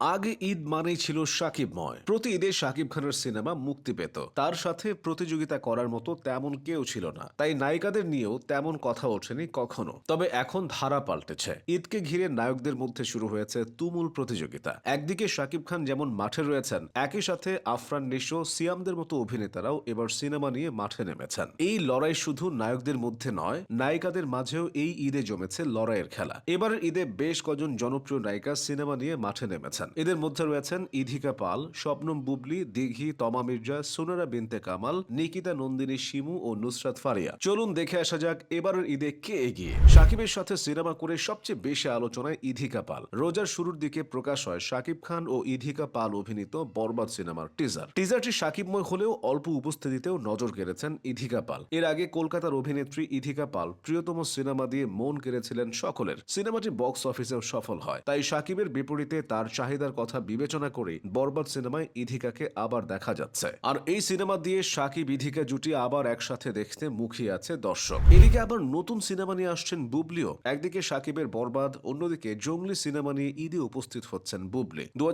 আগে ঈদ মানেই ছিল সাকিবময় প্রতি ঈদে শাকিব খানের সিনেমা মুক্তি পেত। তার সাথে প্রতিযোগিতা করার মতো তেমন কেউ ছিল না। তাই নায়িকাদের নিয়েও তেমন কথা ওঠেনি কখনো। তবে এখন ধারা পাল্টেছে। ঈদকে ঘিরে নায়কদের মধ্যে শুরু হয়েছে তুমুল প্রতিযোগিতা। একদিকে শাকিব খান যেমন মাঠে রয়েছেন, একই সাথে আফরান নিশো, সিয়ামদের মতো অভিনেতারাও এবার সিনেমা নিয়ে মাঠে নেমেছেন। এই লড়াই শুধু নায়কদের মধ্যে নয়, নায়িকাদের মাঝেও এই ঈদে জমেছে লড়াইয়ের খেলা। এবারের ঈদে বেশ কজন জনপ্রিয় নায়িকা সিনেমা নিয়ে মাঠে নেমেছেন। এদের মধ্যে রয়েছেন ইধিকা পাল শবনম বুবলি, দিঘি তমা মির্জা, সোনারা বিনতে কামাল, নিকিতা নন্দিনী শিমু ও নুসরাত ফারিয়া। চলুন দেখে আসা যাক এবারের ঈদে কে এগিয়ে। সাকিবের সাথে সিনেমা করে সবচেয়ে বেশি আলোচনায় ইধিকা পাল। রোজার শুরুর দিকে প্রকাশ হয় শাকিব খান ও ইধিকা পাল অভিনীত বরবাদ সিনেমার টিজার। টিজারটি সাকিবময় হলেও অল্প উপস্থিতিতেও নজর কেড়েছেন ইধিকা পাল। এর আগে কলকাতার অভিনেত্রী ইধিকা পাল প্রিয়তম সিনেমা দিয়ে মন কেড়েছিলেন সকলের। সিনেমাটি বক্স অফিসেও সফল হয়। তাই সাকিবের বিপরীতে তার চাহিদার কথা বিবেচনা করে বরবাদ সিনেমায় ইধিকাকে আবার দেখা যাচ্ছে। আর এই সিনেমা দিয়ে সাকিব ইধিকা জুটি আবার একসাথে দেখতে মুখিয়ে আছে দর্শক। এদিকে আবার নতুন সিনেমা নিয়ে আসছেন বুবলিও। একদিকে সাকিবের বরবাদ, অন্যদিকে জঙ্গলি সিনেমা নিয়ে ঈদে উপস্থিত হচ্ছেন বুবলি। দু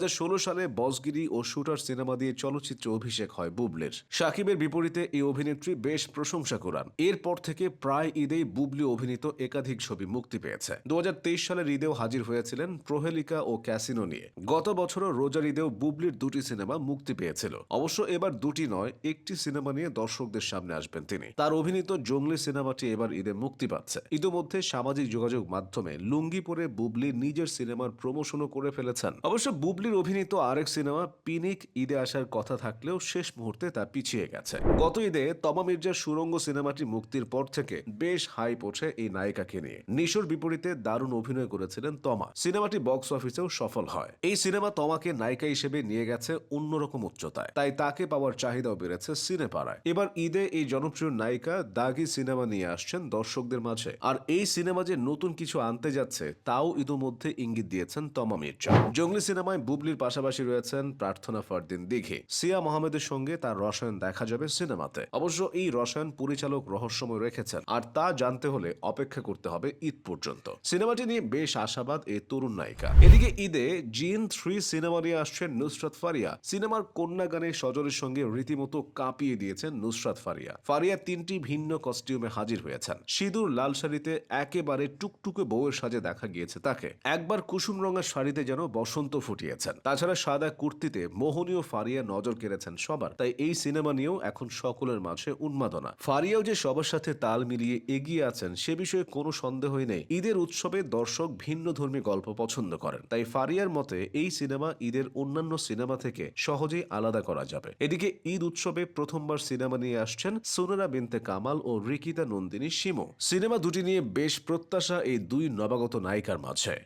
সালে বসগিরি ও শুটার সিনেমা দিয়ে চলচ্চিত্র অভিষেক হয় বুবলির। সাকিবের বিপরীতে এই অভিনেত্রী বেশ প্রশংসা করান। এরপর থেকে প্রায় ঈদেই বুবলি অভিনীত একাধিক ছবি মুক্তি পেয়েছে। দু সালের ঈদেও হাজির হয়েছিলেন প্রহেলিকা ও ক্যাসিনো নিয়ে। গত বছরও রোজার ঈদেও বুবলির দুটি সিনেমা মুক্তি পেয়েছিল। অবশ্য এবার দুটি নয়, একটি সিনেমা নিয়ে দর্শকদের সামনে আসবেন তিনি। তার অভিনীত জঙ্গলি সিনেমাটি এবার ঈদে মুক্তি পাচ্ছে। ইতিমধ্যে সামাজিক যোগাযোগ মাধ্যমে লুঙ্গি পরে বুবলি নিজের সিনেমার প্রমোশনও করে ফেলেছেন। অবশ্য বুবলির অভিনীত আরেক সিনেমা পিনিক ঈদে আসার কথা থাকলেও শেষ মুহূর্তে তা পিছিয়ে গেছে। গত ঈদে তমা মির্জার সুরঙ্গ সিনেমাটি মুক্তির পর থেকে বেশ হাই পড়ছে এই নায়িকাকে নিয়ে। নিশোর বিপরীতে দারুণ অভিনয় করেছিলেন তমা। সিনেমাটি বক্স অফিসেও সফল হয়। এই সিনেমা তমাকে নায়িকা হিসেবে নিয়ে গেছে অন্যরকম উচ্চতায়। তাই তাকে পাওয়ার চাহিদাও বেড়েছে সিনেপাড়ায়। এবার ঈদে এই জনপ্রিয় নায়িকা দাগি সিনেমা নিয়ে আসছেন দর্শকদের মাঝে। আর এই সিনেমা যে নতুন কিছু আনতে যাচ্ছে, তাও ইতোমধ্যে ইঙ্গিত দিয়েছেন তমা মির্জা। জঙ্গলি সিনেমায় বুবলির পাশাপাশি রয়েছেন প্রার্থনা ফরদিন দিঘে। সিয়া মোহাম্মদের সঙ্গে তার রসায়ন দেখা যাবে সিনেমাতে। অবশ্য এই রসায়ন পরিচালক রহস্যময় রেখেছেন। আর তা জানতে হলে অপেক্ষা করতে হবে ঈদ পর্যন্ত। সিনেমাটি নিয়ে বেশ আশাবাদ এই তরুণ নায়িকা। এদিকে ঈদে জিন থ্রি সিনেমা নিয়ে আসছেন নুসরাত ফারিয়া। সিনেমার কন্যা গানে সজলের সঙ্গে রীতিমতো কাঁপিয়ে দিয়েছেন নুসরাত ফারিয়া। ফারিয়া তিনটি ভিন্ন কস্টিউমে হাজির হয়েছেন। সিঁদুর লাল শাড়িতে একেবারে টুকটুকে বউয়ের সাজে দেখা গিয়েছে তাকে। একবার কুসুম রঙের শাড়িতে যেন বসন্ত ফুটিয়েছেন। তাছাড়া সাদা কুর্তিতে মোহনীয় ফারিয়া নজর কেড়েছেন সবার। তাই এই সিনেমা নিয়েও এখন সকলের মাঝে উন্মাদনা। ফারিয়াও যে সবার সাথে তাল মিলিয়ে এগিয়ে আছেন, সে বিষয়ে কোনো সন্দেহই নেই। ঈদের উৎসবে দর্শক ভিন্ন ধর্মী গল্প পছন্দ করেন। তাই ফারিয়ার মতে এই সিনেমা ঈদের অন্যান্য সিনেমা থেকে সহজেই আলাদা করা যাবে। এদিকে ঈদ উৎসবে প্রথমবার সিনেমা নিয়ে আসছেন সোনারা বিনতে কামাল ও রিকিতা নন্দিনী সিমো সিনেমা দুটি নিয়ে বেশ প্রত্যাশা এই দুই নবাগত নায়িকার মাঝে।